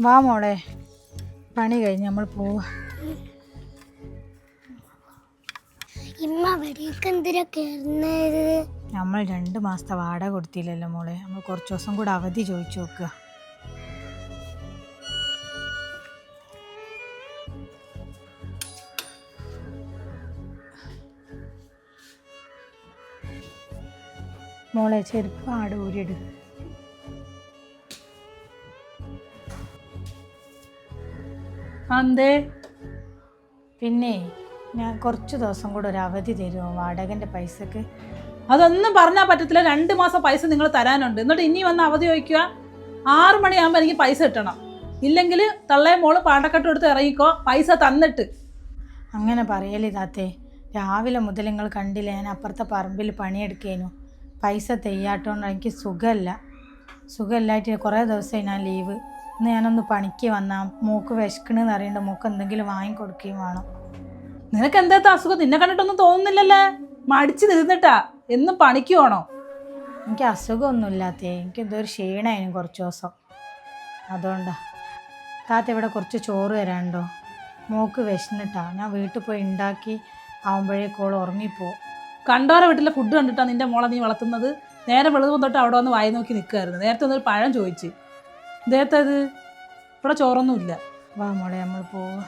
വാ മോളെ. പണി കഴിഞ്ഞ് നമ്മൾ പോവാ. നമ്മൾ രണ്ട് മാസത്തെ വാടക കൊടുത്തില്ലല്ലോ മോളെ. നമ്മൾ കുറച്ച് ദിവസം കൂടെ അവധി ചോദിച്ചു നോക്കുക മോളെ ചെരുപ്പ് ആട് ഊരിയിട്. അന്തേ പിന്നെ ഞാൻ കുറച്ച് ദിവസം കൂടെ ഒരു അവധി തരുമോ? വാടകന്റെ പൈസക്ക്. അതൊന്നും പറഞ്ഞാൽ പറ്റത്തില്ല. രണ്ട് മാസം പൈസ നിങ്ങൾ തരാനുണ്ട്. എന്നിട്ട് ഇനി വന്ന് അവധി ചോദിക്കുക. ആറ് മണിയാകുമ്പോൾ എനിക്ക് പൈസ കിട്ടണം. ഇല്ലെങ്കിൽ തള്ളയെ മോൾ പാണ്ടക്കെട്ട് എടുത്ത് ഇറങ്ങിക്കോ. പൈസ തന്നിട്ട്. അങ്ങനെ പറയലിതാത്തേ രാവിലെ മുതൽ നിങ്ങൾ കണ്ടില്ല ഞാൻ അപ്പുറത്തെ പറമ്പിൽ പണിയെടുക്കേനു. പൈസ തെയ്യാട്ടോണ്ട് എനിക്ക് സുഖമല്ല സുഖമില്ലായിട്ട് കുറേ ദിവസമായി ഞാൻ ലീവ്. ഇന്ന് ഞാനൊന്ന് പണിക്ക് വന്നാൽ മൂക്ക് വിശക്കണെന്ന് അറിയണ്ട. മൂക്ക് എന്തെങ്കിലും വാങ്ങിക്കൊടുക്കുകയും വേണം. നിനക്ക് എന്താ അസുഖം? നിന്നെ കണ്ടിട്ടൊന്നും തോന്നുന്നില്ലല്ലേ? മടിച്ച് നിന്നിട്ടാ. എന്നും പണിക്ക് പോണോ? എനിക്ക് അസുഖമൊന്നുമില്ലാത്തേ. എനിക്ക് എന്തോ ഒരു ക്ഷീണമായിരുന്നു കുറച്ച് ദിവസം. അതുകൊണ്ടാ. താത്ത ഇവിടെ കുറച്ച് ചോറ് തരാണ്ടോ മൂക്ക് വിശന്നിട്ടാ. ഞാൻ വീട്ടിൽ പോയി ഉണ്ടാക്കി ആവുമ്പോഴേക്കോൾ ഉറങ്ങിപ്പോ. കണ്ടോരെ വീട്ടിലെ ഫുഡ് കണ്ടിട്ടാ നിന്റെ മോളെ നീ വളർത്തുന്നത്? നേരെ വെളുപ്പം തൊട്ട് അവിടെ വന്ന് വായി നോക്കി നിൽക്കുമായിരുന്നു നേരത്തെ ഒന്നൊരു പഴം ചോദിച്ച്. ഇദ്ദേഹത്തെ ഇത് ഇവിടെ ചോറൊന്നുമില്ല. വാ മോളെ നമ്മൾ പോവാ.